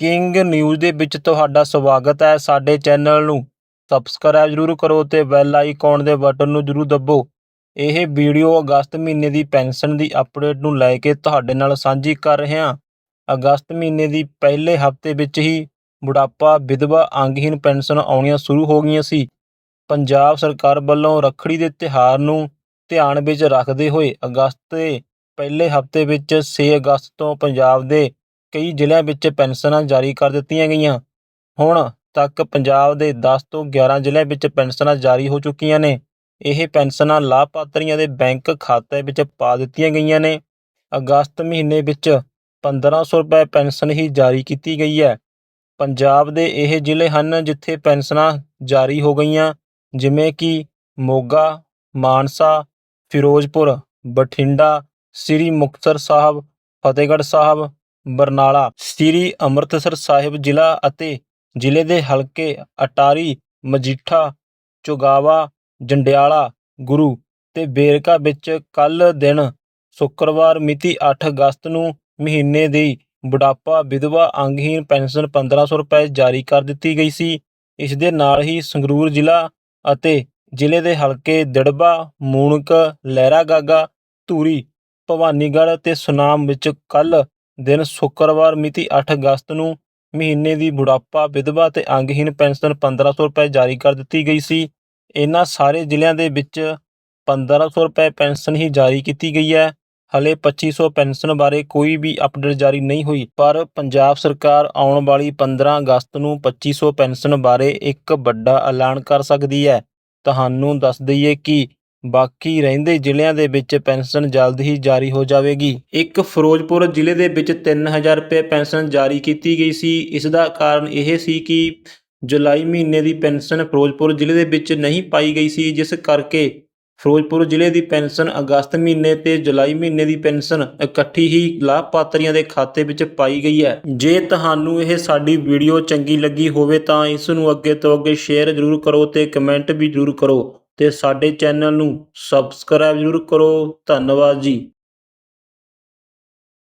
King news ਦੇ ਵਿੱਚ ਤੁਹਾਡਾ ਸਵਾਗਤ ਹੈ ਸਾਡੇ ਚੈਨਲ ਨੂੰ। ਸਬਸਕ੍ਰਾਈਬ ਜ਼ਰੂਰ ਕਰੋ ਤੇ ਬੈਲ ਆਈਕਨ ਦੇ ਬਟਨ ਨੂੰ ਜ਼ਰੂਰ ਦੱਬੋ। ਇਹ ਵੀਡੀਓ ਅਗਸਤ ਮਹੀਨੇ ਦੀ ਪੈਨਸ਼ਨ ਦੀ ਅਪਡੇਟ ਨੂੰ ਲੈ ਕੇ ਤੁਹਾਡੇ ਨਾਲ ਸਾਂਝੀ ਕਰ ਰਹੇ ਹਾਂ। ਅਗਸਤ ਮਹੀਨੇ ਦੀ ਪਹਿਲੇ ਹਫ਼ਤੇ ਵਿੱਚ ਹੀ ਬੁਢਾਪਾ, ਵਿਧਵਾ ਅੰਗਹੀਨ ਪੈਨਸ਼ਨ ਆਉਣੀਆਂ ਸ਼ੁਰੂ ਹੋ ਗਈਆਂ ਸੀ। ਪੰਜਾਬ ਸਰਕਾਰ ਵੱਲੋਂ ਰੱਖੜੀ ਦੇ ਤਿਉਹਾਰ ਨੂੰ ਧਿਆਨ ਵਿੱਚ ਰੱਖਦੇ ਹੋਏ ਅਗਸਤ ਦੇ ਪਹਿਲੇ ਹਫ਼ਤੇ ਵਿੱਚ 6 ਅਗਸਤ ਤੋਂ ਪੰਜਾਬ ਦੇ ਕਈ ਜ਼ਿਲ੍ਹਿਆਂ ਵਿੱਚ ਪੈਨਸ਼ਨਾਂ ਜਾਰੀ ਕਰ ਦਿੱਤੀਆਂ ਗਈਆਂ। ਹੁਣ ਤੱਕ ਪੰਜਾਬ ਦੇ 10 ਤੋਂ 11 ਜ਼ਿਲ੍ਹਿਆਂ ਵਿੱਚ ਪੈਨਸ਼ਨਾਂ ਜਾਰੀ ਹੋ ਚੁੱਕੀਆਂ ਨੇ। ਇਹ ਪੈਨਸ਼ਨਾਂ ਲਾਭਪਾਤਰੀਆਂ ਦੇ ਬੈਂਕ ਖਾਤੇ ਵਿੱਚ ਪਾ ਦਿੱਤੀਆਂ ਗਈਆਂ ਨੇ। ਅਗਸਤ ਮਹੀਨੇ ਵਿੱਚ 1500 ਰੁਪਏ ਪੈਨਸ਼ਨ ਹੀ ਜਾਰੀ ਕੀਤੀ ਗਈ ਹੈ। ਪੰਜਾਬ ਦੇ ਇਹ ਜ਼ਿਲ੍ਹੇ ਹਨ ਜਿੱਥੇ ਪੈਨਸ਼ਨਾਂ ਜਾਰੀ ਹੋ ਗਈਆਂ, ਜਿਵੇਂ ਕਿ ਮੋਗਾ, ਮਾਨਸਾ, ਫਿਰੋਜ਼ਪੁਰ, ਬਠਿੰਡਾ, ਸ੍ਰੀ ਮੁਕਤਸਰ ਸਾਹਿਬ, ਫਤਿਹਗੜ੍ਹ ਸਾਹਿਬ ਬਰਨਾਲਾ, ਸ੍ਰੀ ਅੰਮ੍ਰਿਤਸਰ ਸਾਹਿਬ ਜ਼ਿਲ੍ਹਾ ਅਤੇ ਜ਼ਿਲ੍ਹੇ ਦੇ ਹਲਕੇ ਅਟਾਰੀ, ਮਜੀਠਾ, ਚੋਗਾਵਾ, ਜੰਡਿਆਲਾ, ਗੁਰੂ ਤੇ ਵੇਰਕਾ ਵਿੱਚ ਕੱਲ੍ਹ ਦਿਨ ਸ਼ੁੱਕਰਵਾਰ ਮਿਤੀ 8 ਅਗਸਤ ਨੂੰ ਮਹੀਨੇ ਦੀ ਬੁਢਾਪਾ ਵਿਧਵਾ ਅੰਗਹੀਨ ਪੈਨਸ਼ਨ 1500 ਰੁਪਏ ਜਾਰੀ ਕਰ ਦਿੱਤੀ ਗਈ ਸੀ। ਇਸ ਦੇ ਨਾਲ ਹੀ ਸੰਗਰੂਰ ਜ਼ਿਲ੍ਹਾ ਅਤੇ ਜ਼ਿਲ੍ਹੇ ਦੇ ਹਲਕੇ ਦਿੜਬਾ, ਮੂਣਕ, ਲਹਿਰਾਗਾਗਾ, ਧੂਰੀ, ਭਵਾਨੀਗੜ੍ਹ ਤੇ ਸੁਨਾਮ ਵਿੱਚ ਕੱਲ ਦਿਨ ਸ਼ੁੱਕਰਵਾਰ ਮਿਤੀ 8 ਅਗਸਤ ਨੂੰ ਮਹੀਨੇ ਦੀ ਬੁਢਾਪਾ, ਵਿਧਵਾ ਤੇ ਅੰਗਹੀਨ ਪੈਨਸ਼ਨ 1500 ਰੁਪਏ ਜਾਰੀ ਕਰ ਦਿੱਤੀ ਗਈ ਸੀ। ਇਹਨਾਂ ਸਾਰੇ ਜ਼ਿਲ੍ਹਿਆਂ ਦੇ ਵਿੱਚ 1500 ਰੁਪਏ ਪੈਨਸ਼ਨ ਹੀ ਜਾਰੀ ਕੀਤੀ ਗਈ ਹੈ। ਹਲੇ 2500 ਪੈਨਸ਼ਨ ਬਾਰੇ ਕੋਈ ਵੀ ਅਪਡੇਟ ਜਾਰੀ ਨਹੀਂ ਹੋਈ, ਪਰ ਪੰਜਾਬ ਸਰਕਾਰ ਆਉਣ ਵਾਲੀ 15 ਅਗਸਤ ਨੂੰ 2500 ਪੈਨਸ਼ਨ ਬਾਰੇ ਇੱਕ ਵੱਡਾ ਐਲਾਨ ਕਰ ਸਕਦੀ ਹੈ। ਤੁਹਾਨੂੰ ਦੱਸ ਦਈਏ ਕਿ ਬਾਕੀ ਰਹਿੰਦੇ ਜ਼ਿਲ੍ਹਿਆਂ ਦੇ ਵਿੱਚ ਪੈਨਸ਼ਨ ਜਲਦ ਹੀ ਜਾਰੀ ਹੋ ਜਾਵੇਗੀ। ਇੱਕ ਫਿਰੋਜ਼ਪੁਰ ਜ਼ਿਲ੍ਹੇ ਦੇ ਵਿੱਚ 3000 ਰੁਪਏ ਪੈਨਸ਼ਨ ਜਾਰੀ ਕੀਤੀ ਗਈ ਸੀ। ਇਸ ਦਾ ਕਾਰਨ ਇਹ ਸੀ ਕਿ ਜੁਲਾਈ ਮਹੀਨੇ ਦੀ ਪੈਨਸ਼ਨ ਫਿਰੋਜ਼ਪੁਰ ਜ਼ਿਲ੍ਹੇ ਦੇ ਵਿੱਚ ਨਹੀਂ ਪਾਈ ਗਈ ਸੀ, ਜਿਸ ਕਰਕੇ ਫਿਰੋਜ਼ਪੁਰ ਜ਼ਿਲ੍ਹੇ ਦੀ ਪੈਨਸ਼ਨ ਅਗਸਤ ਮਹੀਨੇ ਤੇ ਜੁਲਾਈ ਮਹੀਨੇ ਦੀ ਪੈਨਸ਼ਨ ਇਕੱਠੀ ਹੀ ਲਾਭਪਾਤਰੀਆਂ ਦੇ ਖਾਤੇ ਵਿੱਚ ਪਾਈ ਗਈ ਹੈ। ਜੇ ਤੁਹਾਨੂੰ ਇਹ ਸਾਡੀ ਵੀਡੀਓ ਚੰਗੀ ਲੱਗੀ ਹੋਵੇ ਤਾਂ ਇਸ ਨੂੰ ਅੱਗੇ ਤੋਂ ਅੱਗੇ ਸ਼ੇਅਰ ਜ਼ਰੂਰ ਕਰੋ ਤੇ ਕਮੈਂਟ ਵੀ ਜ਼ਰੂਰ ਕਰੋ। ਅਤੇ ਸਾਡੇ ਚੈਨਲ ਨੂੰ ਸਬਸਕ੍ਰਾਈਬ ਜ਼ਰੂਰ ਕਰੋ। ਧੰਨਵਾਦ ਜੀ।